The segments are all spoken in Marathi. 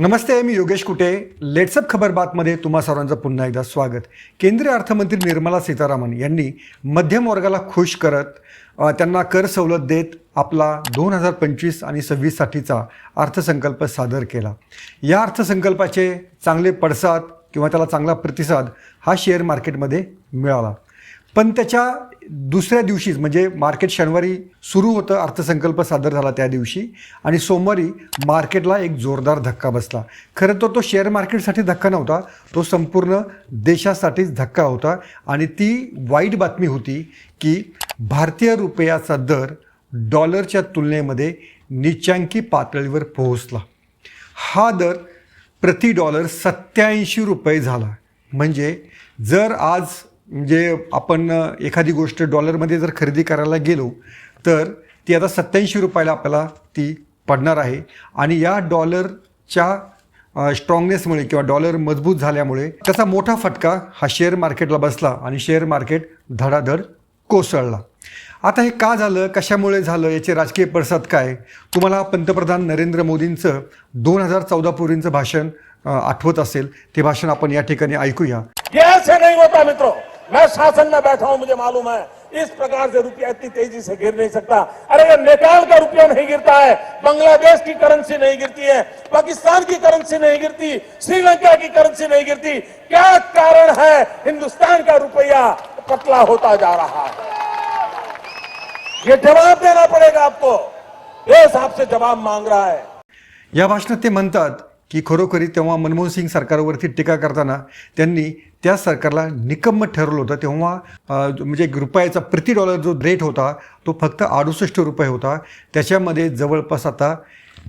नमस्ते मी योगेश कुटे. लेट्सअप खबर बातमध्ये तुम्हा सर्वांचं पुन्हा एकदा स्वागत. केंद्रीय अर्थमंत्री निर्मला सीतारामन यांनी मध्यम वर्गाला खुश करत त्यांना कर सवलत देत आपला दोन हजार पंचवीस आणि सव्वीससाठीचा अर्थसंकल्प सादर केला. या अर्थसंकल्पाचे चांगले पडसाद किंवा त्याला चांगला प्रतिसाद हा शेअर मार्केटमध्ये मिळाला. पण त्याच्या दुसऱ्या दिवशीच म्हणजे मार्केट शनिवारी सुरू होतं अर्थसंकल्प सादर झाला त्या दिवशी आणि सोमवारी मार्केटला एक जोरदार धक्का बसला. खरं तर तो शेअर मार्केटसाठी धक्का नव्हता तो संपूर्ण देशासाठीच धक्का होता आणि ती वाईट बातमी होती की भारतीय रुपयाचा दर डॉलरच्या तुलनेमध्ये निचांकी पातळीवर पोहोचला. हा दर प्रति डॉलर सत्याऐंशी रुपये झाला. म्हणजे जर आज म्हणजे आपण एखादी गोष्ट डॉलरमध्ये जर खरेदी करायला गेलो तर ती आता सत्याऐंशी रुपयाला आपल्याला ती पडणार आहे. आणि या डॉलरच्या स्ट्रॉंगनेसमुळे किंवा डॉलर मजबूत झाल्यामुळे त्याचा मोठा फटका हा शेअर मार्केटला बसला आणि शेअर मार्केट धडाधड कोसळला. आता हे का झालं? कशामुळे झालं? याचे राजकीय पडसाद काय? तुम्हाला पंतप्रधान नरेंद्र मोदींचं दोन हजार चौदा पूर्वींचं भाषण आठवत असेल. ते भाषण आपण या ठिकाणी ऐकूया. ये होता मैं शासन में बैठा हूँ, मुझे मालूम है। इस प्रकार से रुपया इतनी तेज़ी से गिर नहीं सकता। अरे, ये नेपाल का रुपया नहीं गिरता है। बांग्लादेश की करेंसी नहीं गिरती है। पाकिस्तान की करेंसी नहीं गिरती। श्रीलंका की करेंसी नहीं गिरती। क्या कारण है? हिंदुस्तान का रुपया पतला होता जा रहा है। ये जवाब देना पड़ेगा आपको। देश आपसे जवाब मांग रहा है। या भाषणात ते की खरोखरी तेव्हा मनमोहन सिंग सरकारवरती टीका करताना त्यांनी त्या सरकारला निकम्म ठरवलं होतं. तेव्हा म्हणजे रुपयाचा प्रति डॉलर जो रेट होता तो फक्त अडुसष्ट रुपये होता. त्याच्यामध्ये जवळपास आता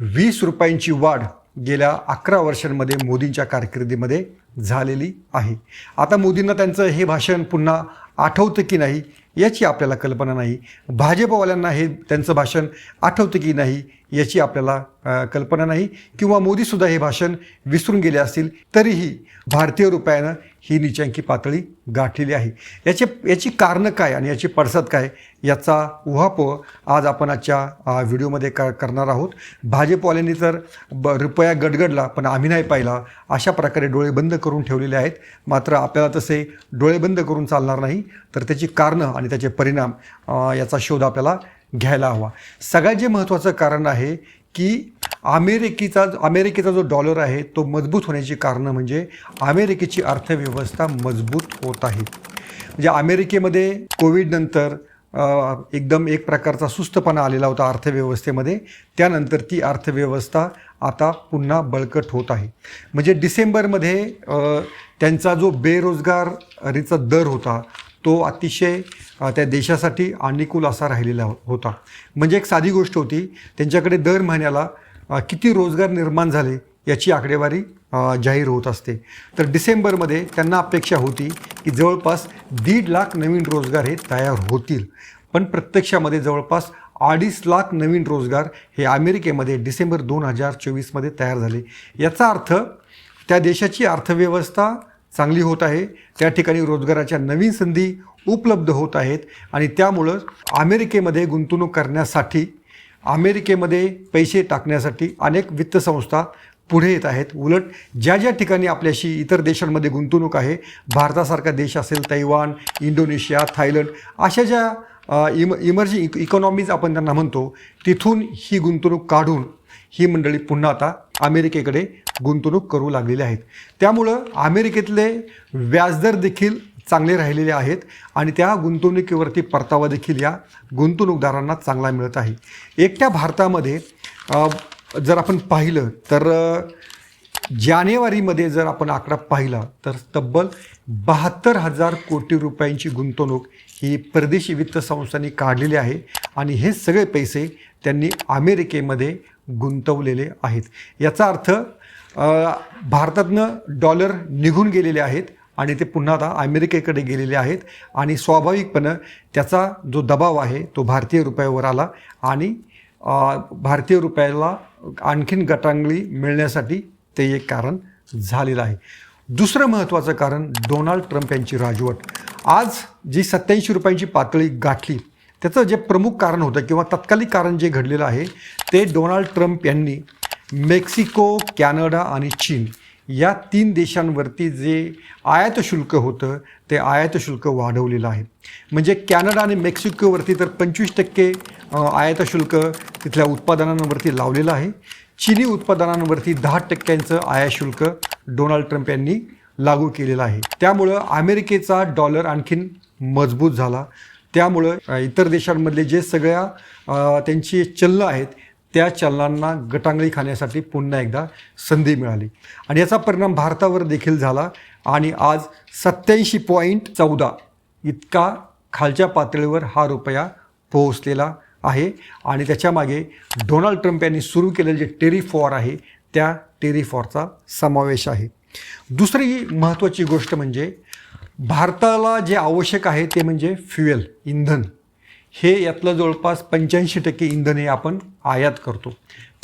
वीस रुपयांची वाढ गेल्या अकरा वर्षांमध्ये मोदींच्या कारकिर्दीमध्ये झालेली आहे. आता मोदींना त्यांचं हे भाषण पुन्हा आठवतं की नाही याची आपल्याला कल्पना नाही. भाजपवाल्यांना हे त्यांचं भाषण आठवतं की नाही याची आपल्याला कल्पना नाही. किंवा मोदीसुद्धा हे भाषण विसरून गेले असतील तरीही भारतीय रुपयानं ही निचांकी पातळी गाठलेली आहे. याचे याची कारणं काय आणि याची पडसाद काय याचा उहापोह आज आपण आजच्या व्हिडिओमध्ये क करणार आहोत. भाजपवाल्यांनी तर ब रुपया गडगडला पण आम्ही नाही पाहिला. अशा प्रकारे डोळे बंद करून ठेवलेले आहेत. मात्र आपल्याला तसे डोळे बंद करून चालणार नाही. तर त्याची कारणं आणि त्याचे परिणाम याचा शोध आपल्याला घ्यायला हवा. सगळ्यात जे महत्त्वाचं कारण आहे की अमेरिकेचा अमेरिकेचा जो डॉलर आहे तो मजबूत होण्याची कारणं म्हणजे अमेरिकेची अर्थव्यवस्था मजबूत होत आहे. म्हणजे अमेरिकेमध्ये कोविडनंतर एकदम एक प्रकारचा सुस्तपणा आलेला होता अर्थव्यवस्थेमध्ये. त्यानंतर ती अर्थव्यवस्था आता पुन्हा बळकट होत आहे. म्हणजे डिसेंबरमध्ये त्यांचा जो बेरोजगारीचा दर होता तो अतिशय त्या देशासाठी अनुकूल असा राहिलेला होता. म्हणजे एक साधी गोष्ट होती त्यांच्याकडे दर महिन्याला किती रोजगार निर्माण झाले याची आकडेवारी जाहीर होत असते. तर डिसेंबरमध्ये त्यांना अपेक्षा होती की जवळपास दीड लाख नवीन रोजगार हे तयार होतील. पण प्रत्यक्षामध्ये जवळपास अडीच लाख नवीन रोजगार हे अमेरिकेमध्ये डिसेंबर दोन हजार चोवीसमध्ये तयार झाले. याचा अर्थ त्या देशाची अर्थव्यवस्था चांगली होत आहे. त्या ठिकाणी रोजगाराच्या नवीन संधी उपलब्ध होत आहेत. आणि त्यामुळं अमेरिकेमध्ये गुंतवणूक करण्यासाठी अमेरिकेमध्ये पैसे टाकण्यासाठी अनेक वित्तसंस्था पुढे येत आहेत. उलट ज्या ज्या ठिकाणी आपल्याशी इतर देशांमध्ये गुंतवणूक आहे भारतासारखा देश असेल तैवान इंडोनेशिया थायलंड अशा ज्या इम इमर्जिंग इक इकॉनॉमीज आपण त्यांना म्हणतो तिथून ही गुंतवणूक काढून ही मंडळी पुन्हा आता अमेरिकेकडे गुंतवणूक करू लागलेली आहेत. त्यामुळं अमेरिकेतले व्याजदर देखील चांगले राहिलेले आहेत आणि त्या गुंतवणुकीवरती परतावा देखील या गुंतवणूकदारांना चांगला मिळत आहे. एकट्या भारतामध्ये जर आपण पाहिलं तर जानेवारीमध्ये जर आपण आकडा पाहिला तर तब्बल बहात्तर हजार कोटी रुपयांची गुंतवणूक ही परदेशी वित्त संस्थांनी काढलेली आहे आणि हे सगळे पैसे त्यांनी अमेरिकेमध्ये गुंतवलेले आहेत. याचा अर्थ भारतातनं डॉलर निघून गेलेले आहेत आणि ते पुन्हा आता अमेरिकेकडे गेलेले आहेत आणि स्वाभाविकपणे त्याचा जो दबाव आहे तो भारतीय रुपयावर आला आणि भारतीय रुपयाला आणखीन गटांगळी मिळण्यासाठी ते एक कारण झालेलं आहे. दुसरं महत्त्वाचं कारण डोनाल्ड ट्रम्प यांची राजवट. आज जी सत्याऐंशी रुपयांची पातळी गाठली त्याचं जे प्रमुख कारण होतं किंवा तत्कालिक कारण जे घडलेलं आहे ते डोनाल्ड ट्रम्प यांनी मेक्सिको कॅनडा आणि चीन या तीन देशांवरती जे आयात शुल्क होतं ते आयात शुल्क वाढवलेलं आहे. म्हणजे कॅनडा आणि मेक्सिकोवरती तर पंचवीस टक्के आयात शुल्क तिथल्या उत्पादनांवरती लावलेलं आहे. चिनी उत्पादनांवरती दहा टक्क्यांचं आयात शुल्क डोनाल्ड ट्रम्प यांनी लागू केलेलं आहे. त्यामुळं अमेरिकेचा डॉलर आणखीन मजबूत झाला. त्यामुळं इतर देशांमधले जे सगळ्या त्यांची चलनं आहेत त्या चलनांना गटांगळी खाण्यासाठी पुन्हा एकदा संधी मिळाली. आणि याचा परिणाम भारतावर देखील झाला आणि आज सत्याऐंशी पॉईंट चौदा इतका खालच्या पातळीवर हा रुपया पोहोचलेला आहे. आणि त्याच्यामागे डोनाल्ड ट्रम्प यांनी सुरू केलेलं जे टेरिफ आहे त्या टेरिफॉरचा समावेश आहे. दुसरी महत्त्वाची गोष्ट म्हणजे भारताला जे आवश्यक आहे ते म्हणजे फ्युएल इंधन. हे यातलं जवळपास पंच्याऐंशी टक्के इंधन हे आपण आयात करतो.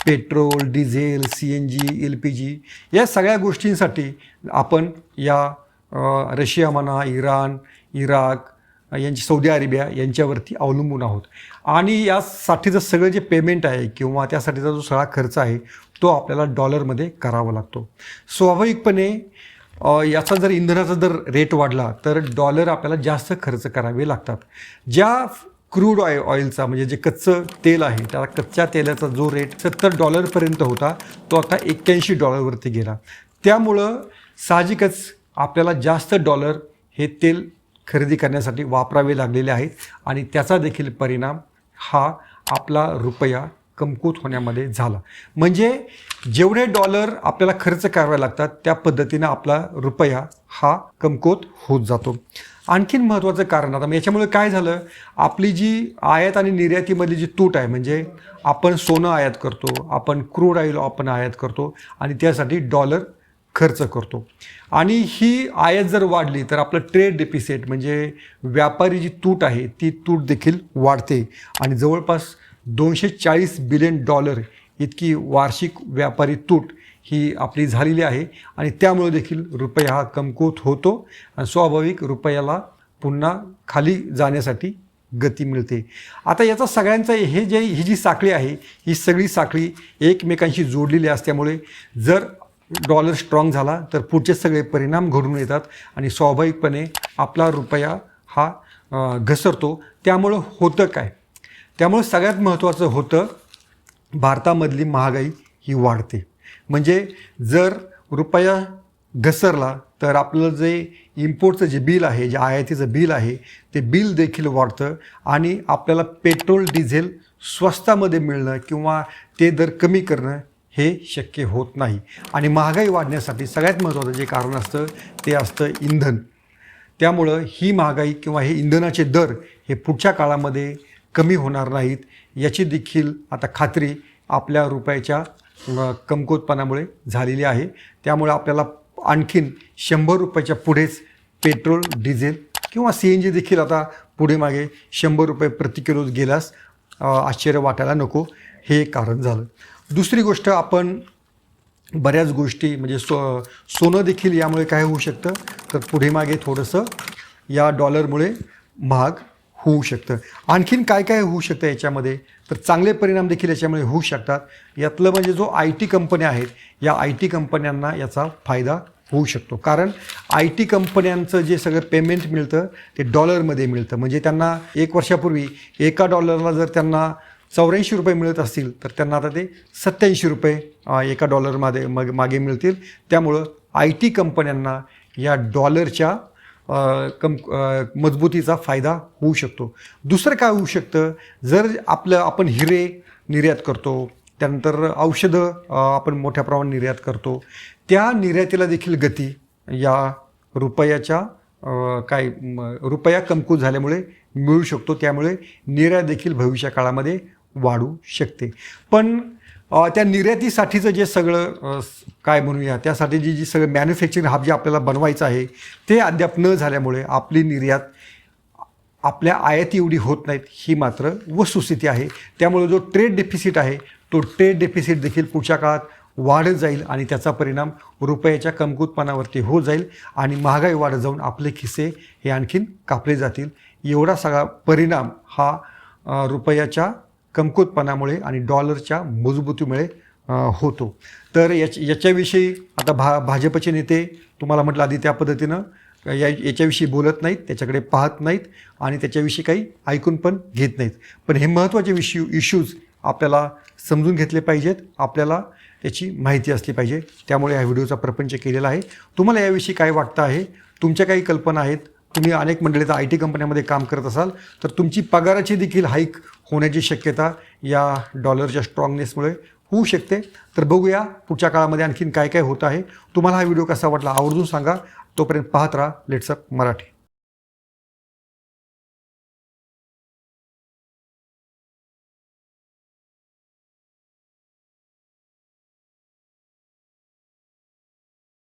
Petrol diesel C N G L P G या सगळ्या गोष्टींसाठी आपण या रशिया म्हणा इराण इराक यांची सौदी अरेबिया यांच्यावरती अवलंबून आहोत. आणि यासाठीचं सगळं जे पेमेंट आहे किंवा त्यासाठीचा जो सगळा खर्च आहे तो आपल्याला डॉलरमध्ये करावा लागतो. स्वाभाविकपणे याचा जर इंधनाचा जर रेट वाढला तर डॉलर आपल्याला जास्त खर्च करावे लागतात. ज्या क्रूड ऑय ऑइलचा म्हणजे जे कच्चं तेल आहे त्या कच्च्या तेलाचा जो रेट सत्तर डॉलरपर्यंत होता तो आता एक्क्याऐंशी डॉलरवरती गेला. त्यामुळं साहजिकच आपल्याला जास्त डॉलर हे तेल खरेदी करण्यासाठी वापरावे लागलेले आहेत आणि त्याचा देखील परिणाम हा आपला रुपया कमकुत होण्यामध्ये झाला. म्हणजे जेवढे डॉलर आपल्याला खर्च करावे लागतात त्या पद्धतीनं आपला रुपया हा कमकुत होत जातो. आणखीन महत्त्वाचं कारण आता मग याच्यामुळे काय झालं? आपली जी आयात आणि निर्यातीमधली जी तूट आहे म्हणजे आपण सोनं आयात करतो आपण क्रूड ऑइल आपण आयात करतो आणि त्यासाठी डॉलर खर्च करतो. आणि ही आयात जर वाढली तर आपलं ट्रेड डेपिसेट म्हणजे व्यापारी जी तूट आहे ती तूट देखील वाढते. आणि जवळपास दोनशे चाळीस बिलियन डॉलर इतकी वार्षिक व्यापारी तूट ही आपली झालेली आहे आणि त्यामुळे देखील रुपया हा कमकुवत होतो आणि स्वाभाविक रुपयाला पुन्हा खाली जाण्यासाठी गती मिळते. आता याचा सगळ्यांचा हे जे ही जी साखळी आहे ही सगळी साखळी एकमेकांशी जोडलेली असल्यामुळे जर डॉलर स्ट्रॉंग झाला तर पुढचे सगळे परिणाम घडून येतात आणि स्वाभाविकपणे आपला रुपया हा घसरतो. त्यामुळं होतं काय? त्यामुळं सगळ्यात महत्त्वाचं होतं भारतामधली महागाई ही वाढते. म्हणजे जर रुपया घसरला तर आपलं जे इम्पोर्टचं जे बिल आहे जे आयातीचं बिल आहे ते बिल देखील वाढतं आणि आपल्याला पेट्रोल डिझेल स्वस्तामध्ये मिळणं किंवा ते दर कमी करणं हे शक्य होत नाही. आणि महागाई वाढण्यासाठी सगळ्यात महत्त्वाचं जे कारण असतं ते असतं इंधन. त्यामुळं ही महागाई किंवा हे इंधनाचे दर हे पुढच्या काळामध्ये कमी होणार नाहीत याची देखील आता खात्री आपल्या रुपयाच्या कमकुवतपणामुळे झालेली आहे. त्यामुळे आपल्याला आणखीन शंभर रुपयाच्या पुढेच पेट्रोल डिझेल किंवा सी एन जी देखील आता पुढे मागे शंभर रुपये प्रति किलो गेल्यास आश्चर्य वाटायला नको. हे एक कारण झालं. दुसरी गोष्ट आपण बऱ्याच गोष्टी म्हणजे सो सोनं देखील यामुळे काय होऊ शकतं? तर पुढे मागे थोडंसं या डॉलरमुळे महाग होऊ शकतं. आणखीन काय काय होऊ शकतं याच्यामध्ये? तर चांगले परिणाम देखील याच्यामुळे होऊ शकतात. यातलं म्हणजे जो आय टी कंपन्या आहेत या आय टी कंपन्यांना याचा फायदा होऊ शकतो. कारण आय टी कंपन्यांचं जे सगळं पेमेंट मिळतं ते डॉलरमध्ये मिळतं. म्हणजे त्यांना एक वर्षापूर्वी एका डॉलरला जर त्यांना चौऱ्याऐंशी रुपये मिळत असतील तर त्यांना आता ते सत्याऐंशी रुपये एका डॉलरमध्ये मग मागे मिळतील. त्यामुळं आय टी कंपन्यांना या डॉलरच्या कम मजबूतीचा फायदा होऊ शकतो. दुसरं काय होऊ शकतं? जर आपलं आपण हिरे निर्यात करतो त्यानंतर औषधं आपण मोठ्या प्रमाणात निर्यात करतो त्या निर्यातीला देखील गती या रुपयाच्या काय म, रुपया कमकुत झाल्यामुळे मिळू शकतो. त्यामुळे निर्यात देखील भविष्य काळामध्ये वाढू शकते. पण त्या निर्यातीसाठीचं जे सगळं काय म्हणूया त्यासाठी जी जी सगळं मॅन्युफॅक्चरिंग हब जे आपल्याला बनवायचं आहे ते अद्याप न झाल्यामुळे आपली निर्यात आपल्या आयाती एवढी होत नाहीत ही मात्र वस्तुस्थिती आहे. त्यामुळे जो ट्रेड डेफिसिट आहे तो ट्रेड डेफिसिट देखील पुढच्या काळात वाढत जाईल आणि त्याचा परिणाम रुपयाच्या कमकुतपणावरती होत जाईल आणि महागाई वाढत जाऊन आपले खिसे हे आणखीन कापले जातील. एवढा सगळा परिणाम हा रुपयाच्या कमकुतपणामुळे आणि डॉलरच्या मजबूतीमुळे होतो. तर याच याच्याविषयी आता भा भाजपचे नेते तुम्हाला म्हटलं आधी त्या पद्धतीनं या याच्याविषयी बोलत नाहीत त्याच्याकडे पाहत नाहीत आणि त्याच्याविषयी काही ऐकून पण घेत नाहीत. पण हे महत्त्वाचे विषयू इश्यूज आपल्याला समजून घेतले पाहिजेत आपल्याला त्याची माहिती असली पाहिजे. त्यामुळे ह्या व्हिडिओचा प्रपंच केलेला आहे. तुम्हाला याविषयी काय वाटतं आहे? तुमच्या काही कल्पना आहेत? तुम्ही अनेक मंडळीत आय टी कंपन्यामध्ये काम करत असाल तर तुमची पगाराची देखील हाईक होण्याची शक्यता या डॉलरच्या स्ट्रॉंगनेसमुळे होऊ शकते. तर बघूया पुढच्या काळामध्ये आणखीन काय काय होत आहे. तुम्हाला हा व्हिडिओ कसा वाटला आवर्जून सांगा. तोपर्यंत पाहत राहा. लेट्सअप मराठी.